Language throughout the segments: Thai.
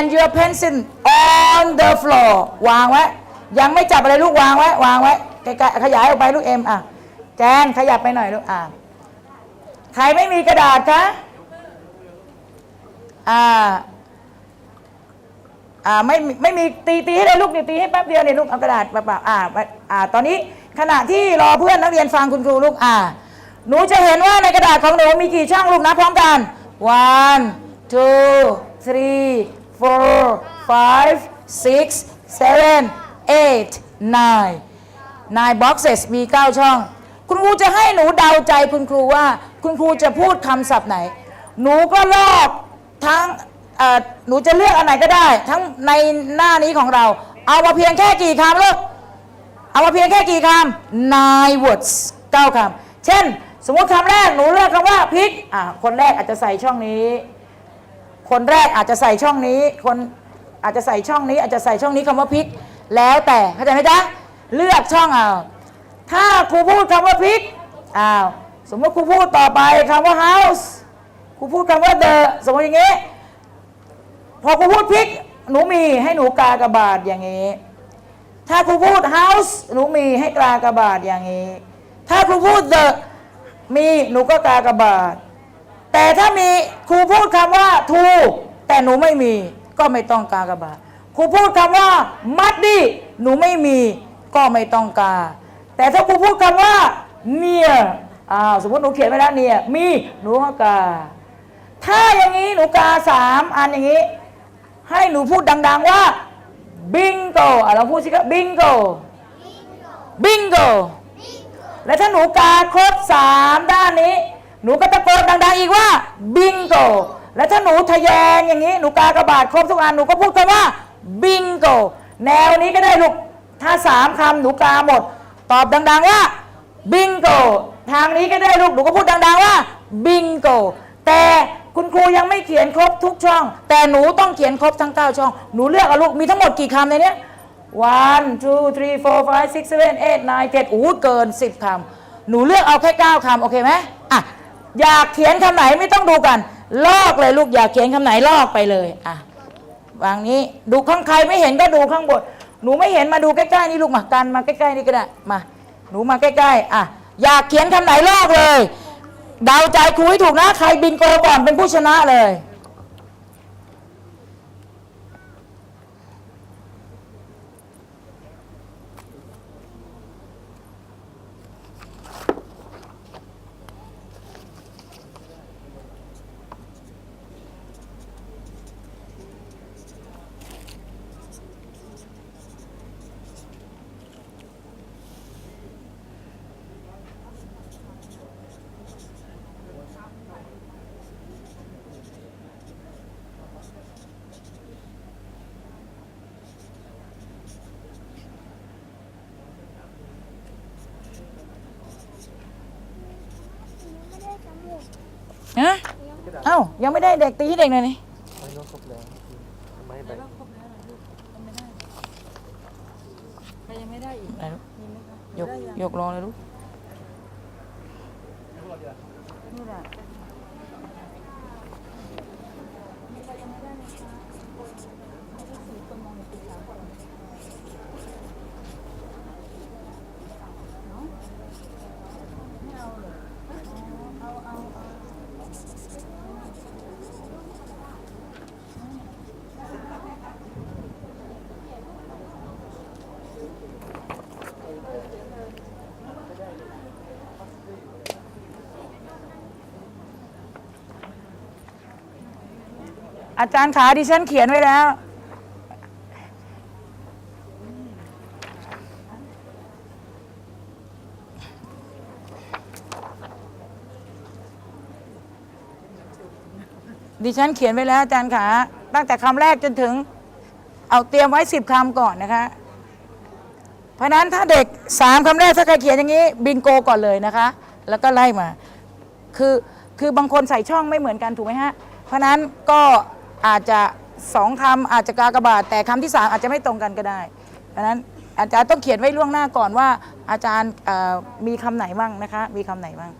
and your pencil on the floor วางไว้ ยังไม่จับอะไรลูกวางไว้ วางไว้ใกลๆขยายออกไปลูกเอ็มอะแจนขยับไปหน่อยลูกอะใครไม่มีกระดาษคะอ่าอ่าไม่ไม่มีตีตีให้เลยลูกเนี่ตีให้แป๊บเดียวเนี่ยลูกเอากระดาษเปล่าๆอ่าอ่า ตอนนี้ขณะที่รอเพื่อนนักเรียนฟังคุณครูลูกอ่า หนูจะเห็นว่าในกระดาษของหนูมีกี่ช่องลูกนะพร้อมกัน one two three four five six seven eight nine nine boxes มี 9 ช่อง คุณครูจะให้หนูเดาใจคุณครูว่า คุณครูจะพูดคำศัพท์ไหน หนูก็ลอกทั้งหนูจะเลือกอันไหนก็ได้ ทั้งในหน้านี้ของเรา เอามาเพียงแค่กี่คำลูกเอามาเพียงแค่กี่คำ nine words เก้าคำ เช่น สมมติคำแรกหนูเลือกคำว่าพริกอะคนแรกอาจจะใส่ช่องนี้ คนแรกอาจจะใส่ช่องนี้ คนอาจจะใส่ช่องนี้ อาจจะใส่ช่องนี้คำว่าพริก แล้วแต่เข้าใจไหมจ๊ะเลือกช่องเอาถ้าครูพูดคำว่าพริกอ้าวสมมติครูพูดต่อไปคำว่า house ครูพูดคำว่า the สมมติอย่างงี้พอครูพูดพริกหนูมีให้หนูกากระบาดอย่างนี้ ถ้าครูพูด house หนูมีให้กากระบาดอย่างนี้ ถ้าครูพูด the มีหนูก็กากระบาด แต่ถ้ามีครูพูดคำว่า to แต่หนูไม่มีก็ไม่ต้องกากระบาดครูพูดคำว่า muddy หนูไม่มีก็ไม่ต้องกา แต่ถ้าครูพูดคำว่า near อ้าวสมมติหนูเขียนไว้แล้ว near มีหนูก็กา ถ้าอย่างนี้หนูกาสามอันอย่างนี้ ให้หนูพูดดัง ๆว่า bingo อะเราพูดสิครับ bingo bingo และถ้าหนูกาครบสามด้านนี้ หนูก็ตะโกนดังๆอีกว่า bingo และถ้าหนูทะแยงอย่างนี้ หนูกากระบาดครบทุกอัน หนูก็พูดคำว่า bingo แนวนี้ก็ได้ลูก ถ้าสามคำหนูกาหมด ตอบดัง ๆ ว่า bingo ทางนี้ก็ได้ลูก หนูก็พูดดัง ๆ ว่า bingo แต่คุณครูยังไม่เขียนครบทุกช่อง แต่หนูต้องเขียนครบทั้ง 9 ช่อง หนูเลือกเอาลูก มีทั้งหมดกี่คำในนี้ one two three four five six seven eight nine ten อู้เกิน 10คำหนูเลือกเอาแค่ 9คำโอเคไหมอะ อยากเขียนคำไหนไม่ต้องดูกัน ลอกเลยลูกอยากเขียนคำไหนลอกไปเลยอะวางนี้ดูข้างใครไม่เห็นก็ดูข้างบน หนูไม่เห็นมาดูใกล้ๆนี่ลูกมากันมาใกล้ๆนี่ก็ได้มา หนูมาใกล้ๆอะอยากเขียนคำไหนลอกเลย เดาใจครูให้ถูกนะใครบินโกก่อนเป็นผู้ชนะเลย ฮะเอ้ายังไม่ได้เด็กตีให้เด็กเลยนี่ไม่ต้องครบแล้วทำไมไปไหนลูกยกยกลองเลยลูกอ อาจารย์ขาดิฉันเขียนไว้แล้ว ดิฉันเขียนไว้แล้ว อาจารย์ขาตั้งแต่คำแรกจนถึง เอาเตรียมไว้สิบคำก่อนนะคะ เพราะนั้นถ้าเด็กสามคำแรกถ้าใครเขียนอย่างนี้ บิงโกก่อนเลยนะคะ แล้วก็ไล่มา คือคือบางคนใส่ช่องไม่เหมือนกันถูกไหมฮะ เพราะนั้นก็ อาจจะสองคำอาจจะกากบาท แต่คำที่สามอาจจะไม่ตรงกันก็ได้เพราะนั้นอาจารย์ต้องเขียนไว้ล่วงหน้าก่อนว่า อาจารย์เอ่อมีคำไหนบ้างนะคะ มีคำไหนบ้าง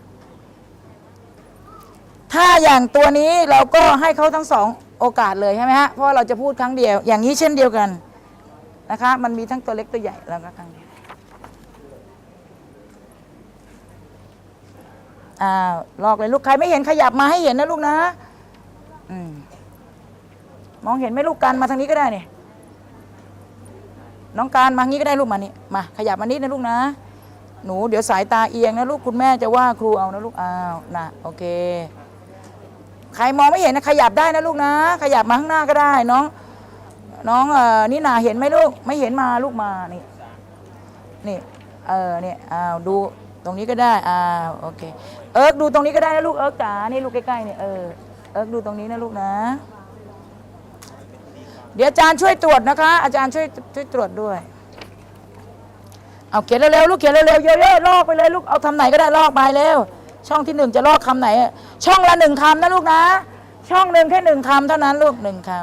ถ้าอย่างตัวนี้เราก็ให้เขาทั้งสองโอกาสเลยใช่ไหมฮะเพราะว่าเราจะพูดครั้งเดียว อย่างนี้เช่นเดียวกันนะคะ มันมีทั้งตัวเล็กตัวใหญ่แล้วก็ครั้งเดียวอ้าลอกเลยลูกใครไม่เห็นขยับมาให้เห็นนะลูกนะ มองเห็นไหมลูกกันมาทางนี้ก็ได้เนี่ยน้องการมาทางนี้ก็ได้ลูกมานี่มาขยับมานิดนะลูกนะ หนูเดี๋ยวสายตาเอียงนะลูกคุณแม่จะว่าครูเอานะลูกอ้าวนะโอเค ใครมองไม่เห็นนะขยับได้นะลูกนะ ขยับมาข้างหน้าก็ได้น้อง น้องเอ่อนี่นาเห็นไหมลูก ไม่เห็นมาลูกมานี่นี่เออเนี่ยอ้าวดูตรงนี้ก็ได้อ้าวโอเค เอิร์กดูตรงนี้ก็ได้นะลูกเอิร์กจ๋านี่ลูกใกล้ๆเนี่ยเออเอิร์กดูตรงนี้นะลูกนะ เดี๋ยวอาจารย์ช่วยตรวจนะคะ อาจารย์ช่วยช่วยตรวจด้วย เอาเขียนเร็วๆลูกเขียนเร็วๆเยอะๆลอกไปเลยลูกเอาทำไหนก็ได้ลอกไปเร็วช่องที่หนึ่งจะลอกคำไหน ช่องละหนึ่งคำนะลูกนะ ช่องหนึ่งแค่หนึ่งคำเท่านั้นลูกหนึ่งคำ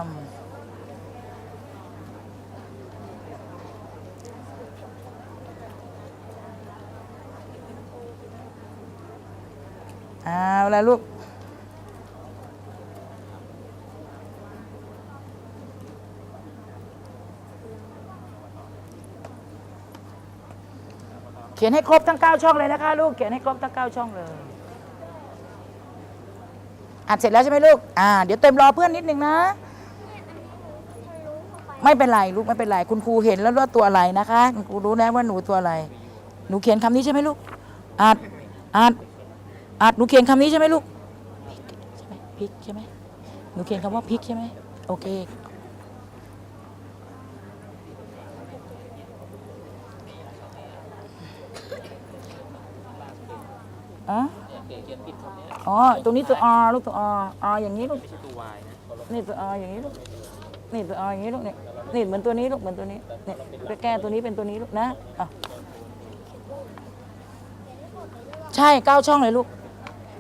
เอาละลูก เขียนให้ครบทั้ง 9 ช่องเลยนะคะลูก เขียนให้ครบทั้ง 9 ช่องเลยอัดเสร็จแล้วใช่ไหมลูก อ่า เดี๋ยวเต็มรอเพื่อนนิดนึงนะ ไม่เป็นไรลูกไม่เป็นไรคุณครูเห็นแล้วว่าตัวอะไรนะคะคุณครูรู้แล้วว่าหนูตัวอะไร หนูเขียนคำนี้ใช่ไหมลูกอ่านอ่านอ่านหนูเขียนคำนี้ใช่ไหมลูกพริกใช่ไหมพริกใช่ไหมหนูเขียนคำว่าพริกใช่ไหมโอเค อ๋ออ๋อตรงนี้ตัว R ลูกตัว R R อย่างนี้ลูกไม่ใช่ตัววายนะนี่ตัว R อย่างนี้ลูกนี่ตัว R อย่างนี้ลูกนี่นี่เหมือนตัวนี้ลูกเหมือนตัวนี้เนี่ยไปแก้ตัวนี้เป็นตัวนี้ลูกนะอะใช่เก้าช่องเลยลูก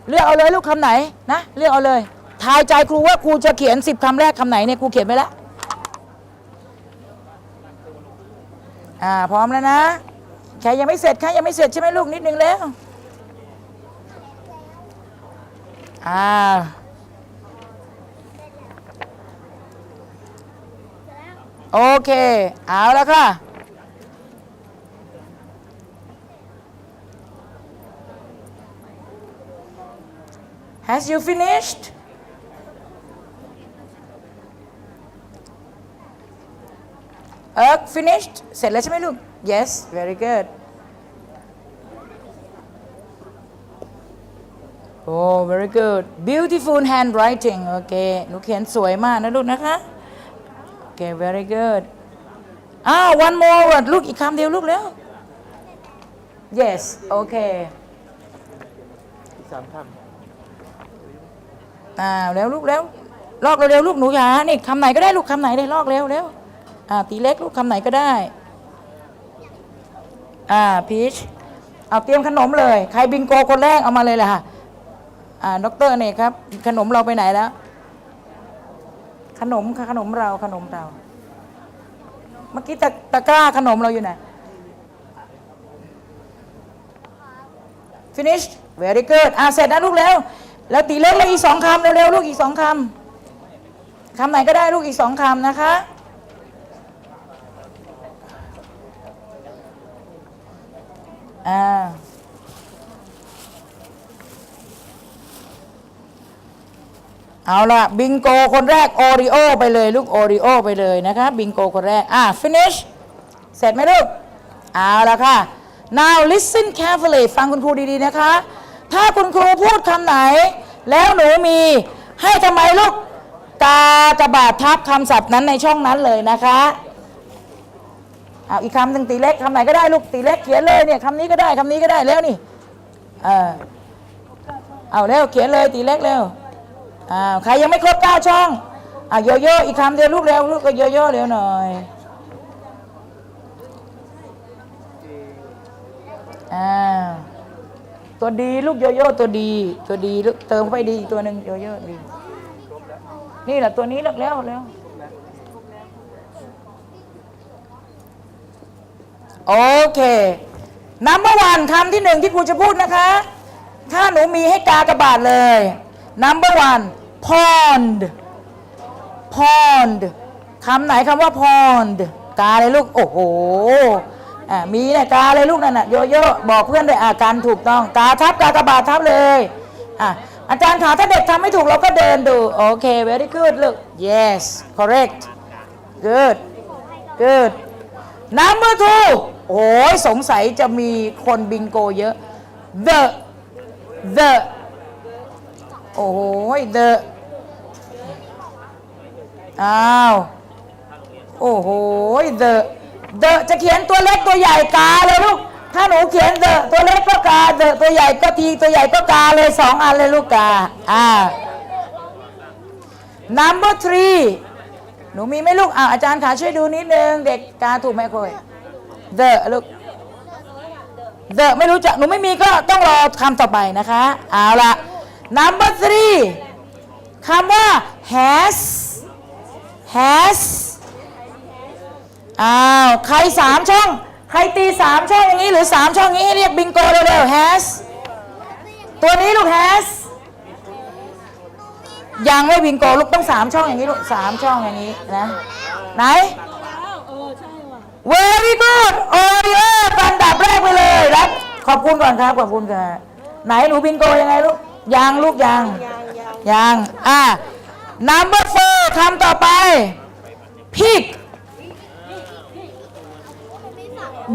เลือกเอาเลยลูกคำไหนนะเลือกเอาเลยทายใจครูว่าครูจะเขียนสิบคำแรกคำไหนเนี่ยครูเขียนไปแล้วอ่าพร้อมแล้วนะใครยังไม่เสร็จใครยังไม่เสร็จใช่ไหมลูกนิดนึงแล้ว อ่า โอเค เอาแล้วค่ะ Has you finished? Erk finished เสร็จแล้วใช่ไหมลูก Yes very good Oh very good beautiful handwriting โอเคหนูเขียนสวยมากนะลูกนะคะโอเค very good อ้าว one more word ลูกอีกคำเดียวลูกแล้ว yes โอเคอีกสามคอ่าแล้วลูกแล้วลอกเร็วๆลูกหนูหานี่คำไหนก็ได้ลูกคำไหนได้ลอกเร็วเร็วอ่าตีเล็กลูกคำไหนก็ได้ อ่าพีชเอาเตรียมขนมเลย ใครบิงโกคนแรกเอามาเลยแหละค่ะ ด็อกเตอร์เนี่ยครับ ขนมเราไปไหนแล้ว ขนมค่ะขนมเราขนมเรา เมื่อกี้ตะตะกร้าขนมเราอยู่ไหน finish very good อ่าเสร็จนะลูกแล้ว แล้วตีเล็กแล้วอีกสองคำเร็วๆลูกอีกสองคำคำไหนก็ได้ลูกอีกสองคำนะคะอ่า เอาละบิงโกคนแรกโอริโอไปเลยลูกโอริโอไปเลยนะคะบิงโกคนแรก อะ finish เสร็จไหมลูก เอาละค่ะ now listen carefully ฟังคุณครูดี ๆ นะคะ ถ้าคุณครูพูดคำไหน แล้วหนูมีให้ทำไมลูกกากระบาดทับคำศัพท์นั้นในช่องนั้นเลยนะคะเอาอีกคำหนึ่งตีเล็กคำไหนก็ได้ลูกตีเล็กเขียนเลยเนี่ยคำนี้ก็ได้คำนี้ก็ได้แล้วนี่ เออเอาเร็วเขียนเลยตีเล็กเร็ว อ้าวใครยังไม่ครบเก้าช่องอะโยโย่อีกคำเดียวลูกเร็วลูกก็โยโย่เร็วหน่อยอ้าวตัวดีลูกโยโย่ตัวดี ตัวดีลูกเติมไปดีอีกตัวหนึ่งโยโย่ดี นี่แหละตัวนี้เลิกแล้วแล้วโอเคนัมเบอร์วันคำที่หนึ่งที่ครูจะพูดนะคะ ถ้าหนูมีให้กากระบาดเลย number one pond pond คำไหนคำว่า pond กาเลยลูก โอ้โหมีนี่ยกาเลยลูกนั่นน่ะโยโย่บอกเพื่อนด้วยอาการถูกต้อง กาทับกากระบาดทับเลยอะอาจารย์ขาถ้าเด็กทำไม่ถูกเราก็เดินดู โอเค very good ลูก yes correct good good number two โอ้ยสงสัยจะมีคนบิงโกเยอะ the the โอ้โห the อ้าว โอ้โห the the จะเขียนตัวเล็กตัวใหญ่กาเลยลูก ถ้าหนูเขียน the ตัวเล็กก็กา the ตัวใหญ่ก็ทีตัวใหญ่ก็กาเลยสองอันเลยลูกกาอ่า number three หนูมีไหมลูกอ่าอาจารย์ขาช่วยดูนิดนึง เด็กกาถูกไหมคุย the ลูก the ไม่รู้จักหนูไม่มีก็ต้องรอคำต่อไปนะคะ เอาละ number three คำว่า has has อ้าวใครสามช่อง ใครตีสามช่องอย่างนี้หรือสามช่องอย่างนี้เรียกบิงโกเร็วๆ has ตัวนี้ลูก has ยังไม่บิงโกลูกต้องสามช่องอย่างนี้ลูกสามช่องอย่างนี้นะ ไหน very good โอริโอปันดับแรกไปเลยรับขอบคุณก่อนครับ ขอบคุณค่ะไหนหนูบิงโกยังไงลูก ยังลูกยังยังอะ number four คำต่อไป พิก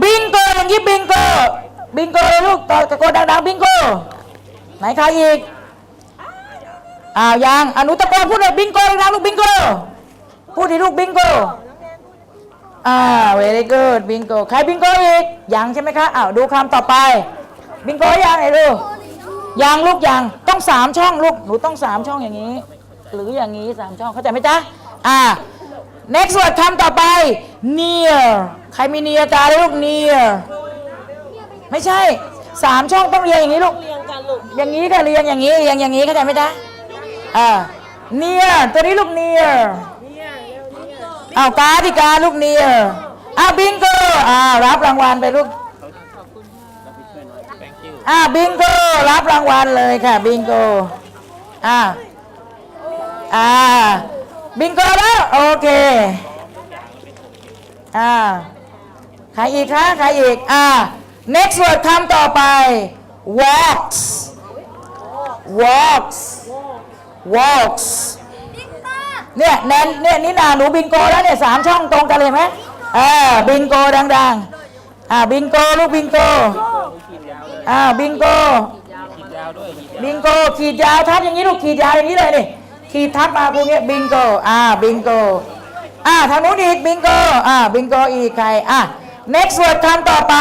บิงโกอย่างนี้บิงโกบิงโกเลยลูกต่อตะโกนดังๆบิงโกไหนใครอีกอ้าวยังอนุตะโกนพูดเลยบิงโกดังๆลูกบิงโกพูดดิลูกบิงโกอ่า very good บิงโกใครบิงโกอีกยังใช่ไหมคะอ้าวดูคำต่อไป บิงโกยังไงลูก ยังลูกยังต้องสามช่องลูกหนูต้องสามช่องอย่างนี้ หรืออย่างนี้สามช่องเข้าใจไหมจ๊ะอ่า next word คำต่อไป near ใครมี near กาเลยลูก near ไม่ใช่สามช่องต้องเรียงอย่างนี้ลูกเรียงกันลูกอย่างนี้ค่ะเรียงอย่างนี้เรียงอย่างนี้เข้าใจไหมจ๊ะอ่า near ตัวนี้ลูก near อ้าวกาดิกาลูกเนียอ้าวบิงโกอ้าวรับรางวัลไปลูก อ้าบิงโกรับรางวัลเลยค่ะ บิงโกอ่าอ่าบิงโกแล้วโอเคอ่าใครอีกคะใครอีกอ่า next word คำต่อไป walks walks walks เนี่ยแนนเนี่ยนี่นาหนูบิงโกแล้วเนี่ยสามช่องตรงกันเลยไหมอ่าบิงโกดังๆ อ่าบิงโกลูกบิงโก อ่าบิงโกบิงโกขีดยาวทับอย่างนี้ลูกขีดยาวอย่างนี้เลยนี่ขีดทับมาพวกนี้บิงโกอ่าบิงโกอ่าทางนู้นอีกบิงโกอ่าบิงโกอีกใครอะ next word คำต่อไป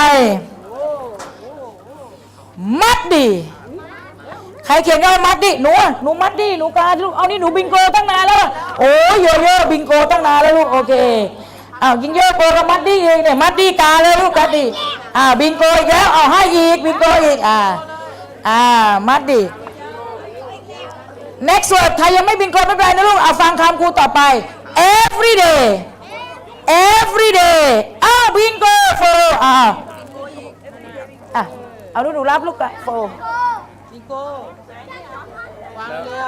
มัดดีใครเขียนว่ามัดดิหนูอะหนูมัดดิหนูกาลูกเอานี่หนูบิงโกตั้งนานแล้วอะโอ้ยโยโย่บิงโกตั้งนานแล้วลูกโอเค อ้าวยิงโยโกกับมัดดิเองเนี่ยมัดดิกาเลยลูกกาดิอ่าบิงโกอีกแล้วเอาให้อีกบิงโกอีกอ่าอ่ามัดดิ next word ใครยังไม่บิงโกไม่เป็นไรนะลูกเอาฟังคำครูต่อไป every day every day อ้าวบิงโกโฟอ่าอะเอาลูกหนูรับลูกกะโฟบิงโก้วางเรือ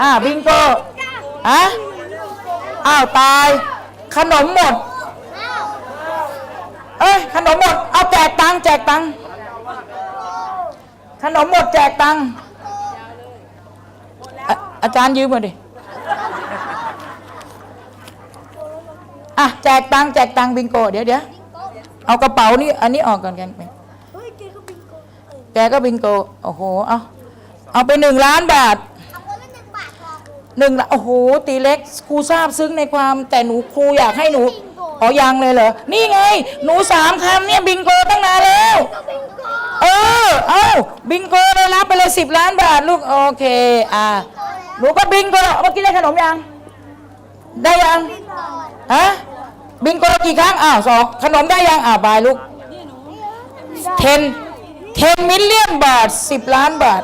อ่าบิงโกอะอ้าวตาย ขนมหมด เอ้ยขนมหมด เอาแจกตังแจกตังขนมหมดแจกตังอาจารย์ยืมมาดิ อะแจกตังแจกตังบิงโก เดี๋ยวเดี๋ยวเอากระเป๋านี่อันนี้ออกก่อนกันไปแกก็บิงโก โอ้โห เอาเอาไปหนึ่งล้านบาท หนึ่งละโอ้โหตีเล็กครูทราบซึ้งในความแต่หนูครูอยากให้หนูอ๋อยังเลยเหรอนี่ไง หนูสามคำเนี่ยบิงโกตั้งนานแล้วเออเอาบิงโกได้รับไปเลยสิบล้านบาทลูกโอเคอ่าหนูก็บิงโกเมื่อกี้ได้ขนมยัง ได้ยังฮะบิงโกกี่ครั้งอ้าวสองขนมได้ยังอ่าบายลูก10 10มิลเลียนบาท10ล้านบาท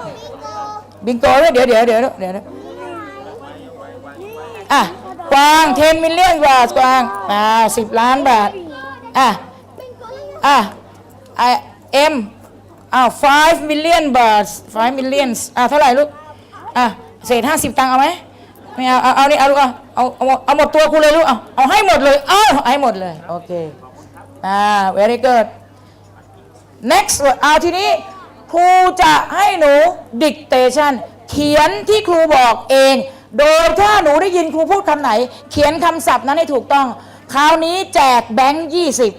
บิงโกเลยเดี๋ยวเดี๋ยวเดี๋ยวเดี๋ยวเดี๋ยว อะกวาง10มิลเลียนบาทกวางอ่า10ล้านบาทอะอะไอเอ็มอ้าว5มิลเลียนบาท5มิลเลียนอะเท่าไหร่ลูกอะเศษห้าสิบตังค์เอาไหมไม่เอาเอาเอานี่เอาลูกเอาเอาเอาเอาหมดตัวกูเลยลูกเอาเอาให้หมดเลยเอาให้หมดเลยโอเคอ่า very good next word เอาทีนี้ครูจะให้หนู dictation เขียนที่ครูบอกเอง โดยถ้าหนูได้ยินครูพูดคำไหน เขียนคำศัพท์นั้นให้ถูกต้อง คราวนี้แจกแบงค์ยี่สิบ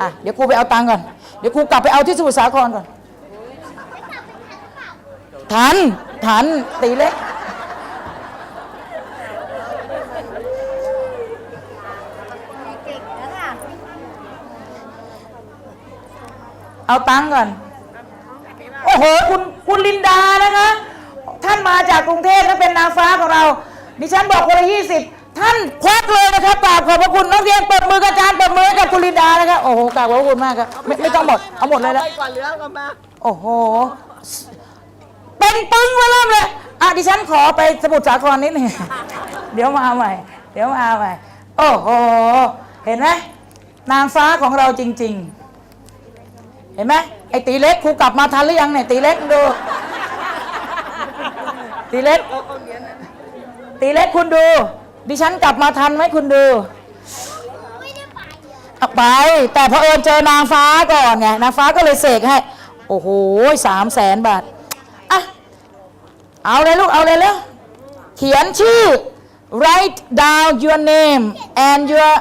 อะเดี๋ยวครูไปเอาตังค์ก่อน เดี๋ยวครูกลับไปเอาที่สมุทรสาครก่อน ทัน ทัน ตีเล็ก เอาตังค์ก่อน โอ้โห คุณคุณลินดานะคะ ท่านมาจากกรุงเทพและเป็นนางฟ้าของเรา ดิฉันบอกคนละยี่สิบท่านควักเลยนะครับกราบขอบพระคุณนักเรียนเปิดมือกับอาจารย์เปิดมือให้กับคุณลินดานะครับโอ้โหกราบขอบพระคุณมากครับไม่ไม่ต้องหมดเอาหมดเลยละไปก่อนเหลือกันมา โอ้โห เป็นปึ้งมาเริ่มเลย อะดิฉันขอไปสมุทรสาครนิดหนึงเดี๋ยวมาใหม่ เดี๋ยวมาใหม่ โอ้โห เห็นไหมนางฟ้าของเราจริง ๆ เห็นไหมไอ้ตีเล็กครูกลับมาทันหรือยังเนี่ยตีเล็กดู ตีเล็ก ตีเล็กคุณดู ดิฉันกลับมาทันไหมคุณดูเอาไป แต่พอเผอิญเจอนางฟ้าก่อนไง นางฟ้าก็เลยเสกให้ โอ้โหสามแสนบาท อะ เอาเลยลูก เอาเลยแล้วเขียนชื่อ write down your name and your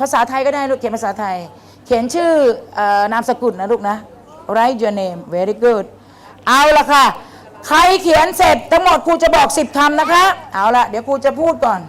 ภาษาไทยก็ได้ลูก เขียนภาษาไทย เขียนชื่อเออนามสกุลนะลูกนะ write your name very good เอาละค่ะ ใครเขียนเสร็จทั้งหมดครูจะบอก 10คำนะคะ เอาละเดี๋ยวครูจะพูดก่อน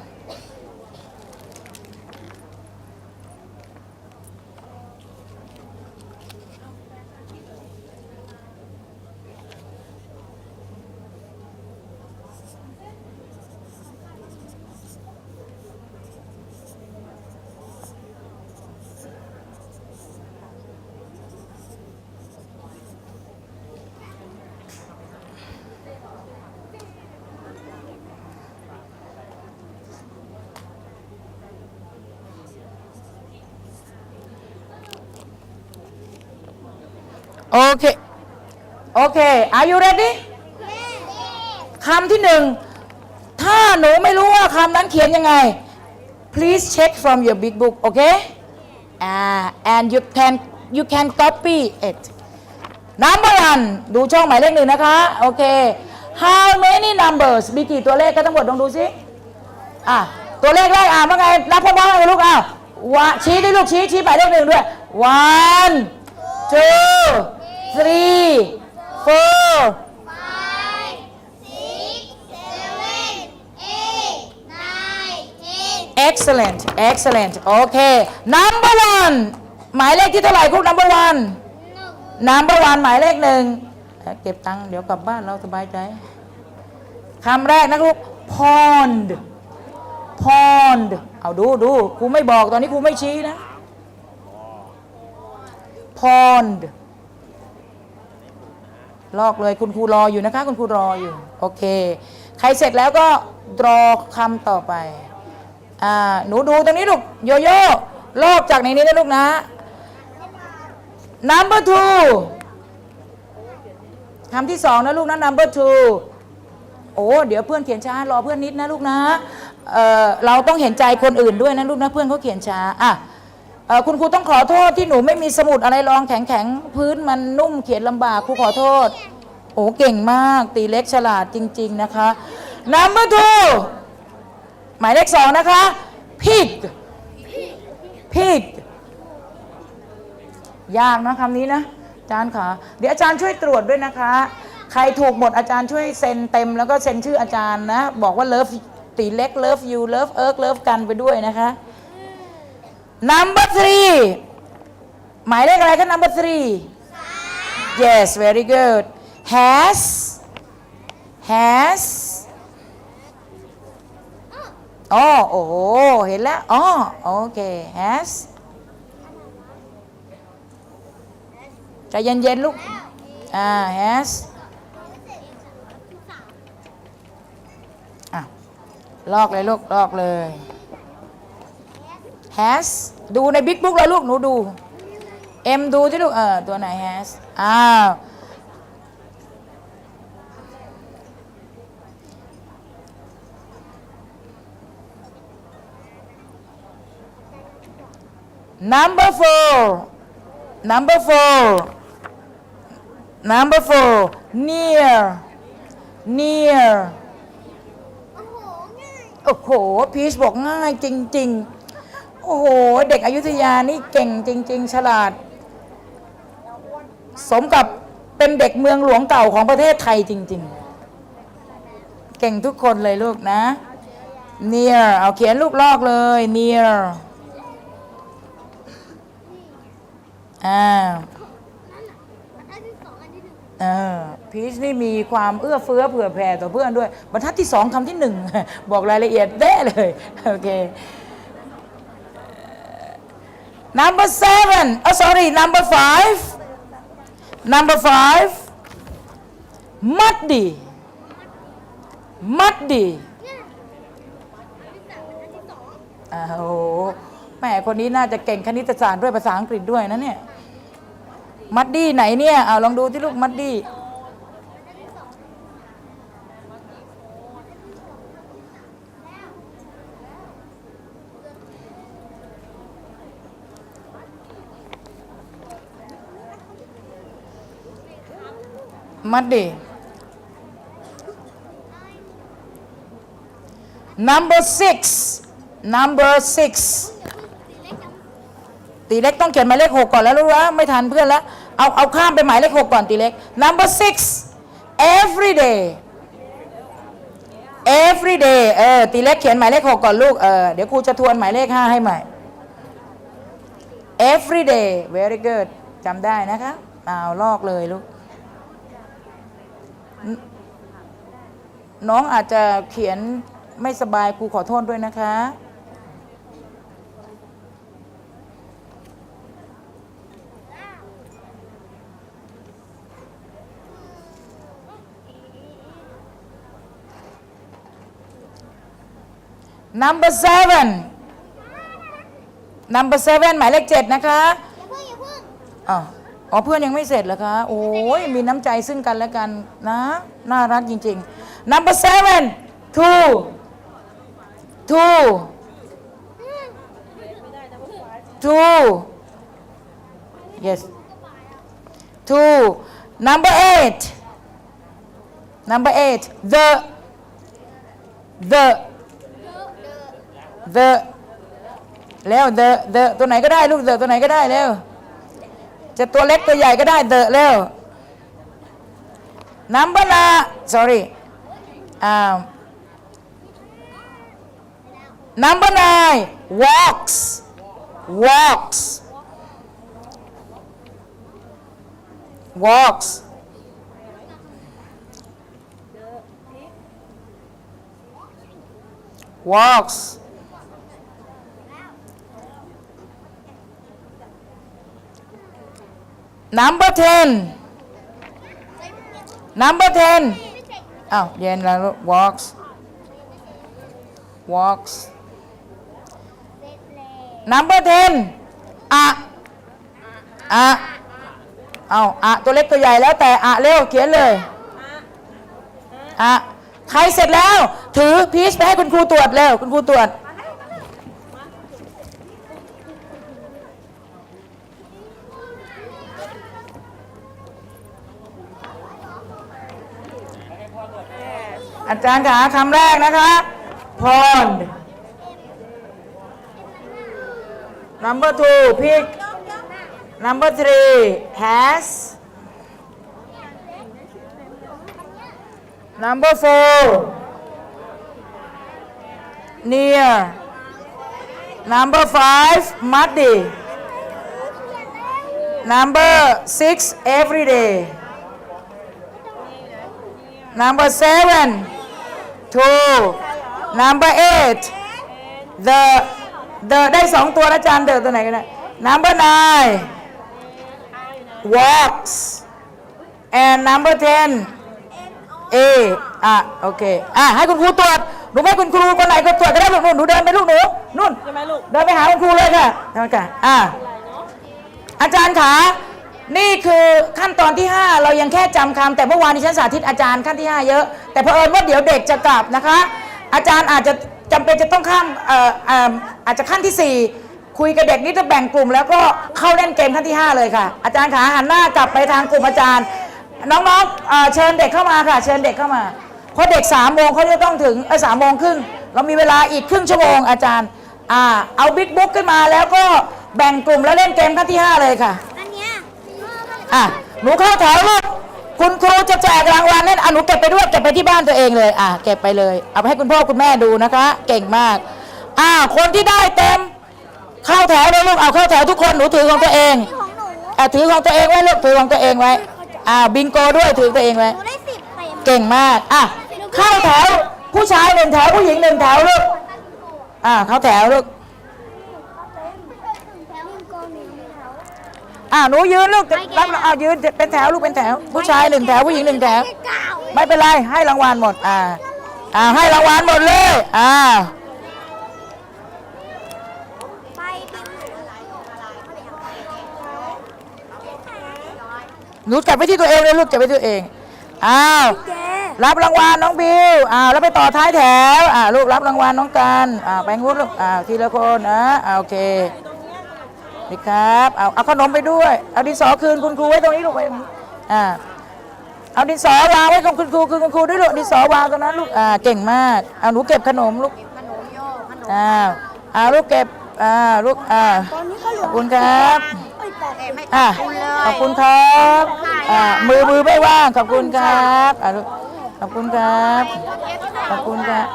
โอเคโอเค are you ready คำที่หนึ่ง ถ้าหนูไม่รู้ว่าคำนั้นเขียนยังไง please check from your big book โอเคอ่า and you can you can copy it number one ดูช่องหมายเลขหนึ่งนะคะ โอเค how many numbers มีกี่ตัวเลขก็ทั้งหมดลองดูสิอะตัวเลขแรกอ่านว่าไง นับพร้อมๆกันเลยลูกอะวะชี้ด้วยลูกชี้ชี้หมายเลขหนึ่งด้วย one two three four five, six, seven, eight, nine, ten. excellent excellent โอเค number one หมายเลขที่เท่าไหร่ลูก number one number one หมายเลขหนึ่งเอ่อเก็บตังค์เดี๋ยวกลับบ้านเราสบายใจคำแรกนะลูก pond pond เอาดูดูครูไม่บอกตอนนี้ครูไม่ชี้นะ pond ลอกเลยคุณครูรออยู่นะคะ คุณครูรออยู่ โอเค ใครเสร็จแล้วก็รอคำต่อไปอ่าหนูดูตรงนี้ลูกโยโย่ลอกจากในนี้นะลูกนะ number two คำที่สองนะลูกนะ number two โอ้เดี๋ยวเพื่อนเขียนช้ารอเพื่อนนิดนะลูกนะเออเราต้องเห็นใจคนอื่นด้วยนะลูกนะเพื่อนเขาเขียนช้าอะ อคุณครูต้องขอโทษที่หนูไม่มีสมุดอะไรรองแข็งๆพื้นมันนุ่มเขียนลำบากครูขอโทษ โอ้เก่งมาก ตีเล็กฉลาดจริง ๆนะคะ number two หมายเลขสองนะคะ pig pig ยากนะคำนี้นะ อาจารย์ค่ะ เดี๋ยวอาจารย์ช่วยตรวจด้วยนะคะ ใครถูกหมดอาจารย์ช่วยเซ็นเต็มแล้วก็เซ็นชื่ออาจารย์นะ บอกว่าเลิฟตีเล็กเลิฟยูเลิฟเอิร์กเลิฟกันไปด้วยนะคะ number three หมายเลขอะไรคะ number three yes very good has has อ๋อโอ้โห เห็นแล้วอ๋อโอเค has ใจเย็นๆลูก อ่า has อะลอกเลยลูก ลอกเลย has ดูในบิ๊กบุ๊กแล้วลูกหนูดู เอ็มดูที่ลูกเออตัวไหนแฮสอ้าวนัมเบอร์โฟร์นัมเบอร์โฟร์ number four near near โอ้โหพีชบอกง่ายจริง ๆ โอ้โห เด็กอยุธยานี่เก่งจริง ๆ ฉลาด สมกับเป็นเด็กเมืองหลวงเก่าของประเทศไทยจริง ๆ เก่งทุกคนเลยลูกนะ near เอาเขียนลูกลอกเลย near อ่าอันที่สองอันที่หนึ่งเออพีชนี่มีความเอื้อเฟื้อเผื่อแผ่ต่อเพื่อนด้วย บรรทัดที่สองคำที่หนึ่งบอกรายละเอียดได้เลย โอเค number seven oh sorry number five number five muddy Muddy. อ้าวแม่คนนี้น่าจะเก่งคณิตศาสตร์ด้วยภาษาอังกฤษด้วยนะเนี่ย มัดดี้ไหนเนี่ย เอาลองดูที่ลูกมัดดี้ มัดดิ number six number six ตีเล็กต้องเขียนหมายเลขหกก่อนแล้วรู้ว่าไม่ทันเพื่อนแล้ว เอาเอาข้ามไปหมายเลขหกก่อนตีเล็ก number six every day every day เออตีเล็กเขียนหมายเลขหกก่อนลูก เออเดี๋ยวครูจะทวนหมายเลขห้าให้ใหม่ every day very good จำได้นะคะ เอาลอกเลยลูก น้องอาจจะเขียนไม่สบายครูขอโทษด้วยนะคะ number seven number seven หมายเลขเจ็ดนะคะ อย่าเพิ่งอย่าเพิ่งอ๋อ อ๋อเพื่อนยังไม่เสร็จเหรอคะ โอ้ยมีน้ำใจซึ่งกันและกันนะ น่ารักจริงๆ number seven two two two yes two number eight number eight the the the แล้ว the the ตัวไหนก็ได้ลูก the ตัวไหนก็ได้แล้ว จะตัวเล็กตัวใหญ่ก็ได้ the แล้ว number นะ sorry อ่า number nine walks walks walks walks number ten number ten อ้าวเย็นแล้วลูก walks walks เสร็จแล้ว number ten อะอะเอาอะตัวเล็กตัวใหญ่แล้วแต่อะเร็วเขียนเลยอะใครเสร็จแล้ว ถือพีชไปให้คุณครูตรวจเร็วคุณครูตรวจ อาจารย์ขาคำแรกนะคะ pond number two pig number three has number four near number five muddy number six every day number seven two number eight the the ได้สองตัวนะอาจารย์เดอตัวไหนก็ได้ number nine walks and number ten A อะโอเคอะให้คุณครูตรวจหนูไม่ให้คุณครูคนไหนก็ตรวจก็ได้ลูกหนูหนูเดินไปลูกหนูนู่นใช่ไหมลูกเดินไปหาคุณครูเลยค่ะทำค่ะอะอาจารย์ขา นี่คือขั้นตอนที่ 5 เรายังแค่จำคำแต่เมื่อวานนี้ฉันสาธิตอาจารย์ขั้นที่ 5 เยอะ แต่เผอิญว่าเดี๋ยวเด็กจะกลับนะคะ อาจารย์อาจจะจำเป็นจะต้องข้ามอออาจจะขั้นที่ 4 คุยกับเด็กนี่จะแบ่งกลุ่ม แล้วก็เข้าเล่นเกมขั้นที่ 5 เลยค่ะ อาจารย์ขาหันหน้ากลับไปทางกลุ่มอาจารย์ น้องๆเชิญเด็กเข้ามาค่ะ เชิญเด็กเข้ามาเพราะเด็กสามโมงเขาจะต้องถึงเออสามโมงครึ่งเรามีเวลาอีกครึ่งชั่วโมงอาจารย์อเอาบิ๊กบุ๊กขึ้นมาแล้วก็แบ่งกลุ่มแล้วเล่นเกมขั้นที่ 5 เลยค่ะ อันเนี้ยอะหนูเข้าแถวลูกคุณครูจะแจกรางวัลนั่นอะหนูเก็บไปด้วยเก็บไปที่บ้านตัวเองเลยอะเก็บไปเลย เอาไปให้คุณพ่อคุณแม่ดูนะคะ เก่งมากอ่าคนที่ได้เต็ม เข้าแถวเลยลูกเอาเข้าแถวทุกคนหนูถือของตัวเองนี่ของหนูอะถือของตัวเองไว้ลูกถือของตัวเองไว้อ่าบิงโกด้วยถือตัวเองไว้ หนูได้สิบเต็มเก่งมากอะเข้าแถวผู้ชายหนึ่งแถวผู้หญิงหนึ่งแถวลูกอ่าเข้าแถวลูก อ่าหนูยืนลูกรับอ่ายืนเป็นแถวลูกเป็นแถว ผู้ชายหนึ่งแถวผู้หญิงหนึ่งแถวเก้าไม่เป็นไรให้รางวัลหมด อ่า อ่าให้รางวัลหมดเลย อ่าไปบินหนูจับไว้ที่ตัวเองเลยลูกจับไว้ที่ตัวเอง อ้าวแกรับรางวัลน้องบิว อ้าว แล้วไปต่อท้ายแถว อ่าลูกรับรางวัลน้องกัน อ่าไปงุ้นลูก อ่าทีละคนนะอ่าโอเค นี่ครับ เอาเอาขนมไปด้วย เอาดินสอคืนคุณครูไว้ตรงนี้ลูกไว้ตรงนี้อ่า เอาดินสอวางไว้กับคุณครูคือคุณครูด้วยลูกดินสอวางตรงนั้นลูก อ่า เก่งมาก เอาหนูเก็บขนมลูกอ้าวอ้าวลูกเก็บ อ่า ลูก อ่า ตอนนี้ก็เหลืขออบคุณครับเอ้ยแปดสิบอะขอบคุณครับ อ่า มือมือไม่ว่าง ขอบคุณครับ อ่าลูก ขอบคุณครับ ขอบคุณครับ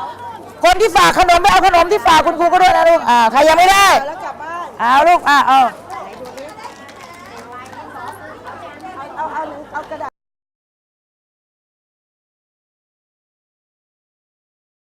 คนที่ฝากขนมไปเอาขนมที่ฝากคุณครูก็ด้วยนะลูก อ่า ใครยังไม่ได้ แล้วกลับบ้าน เอาลูกอะเอาเอาเอาเอากระดาษ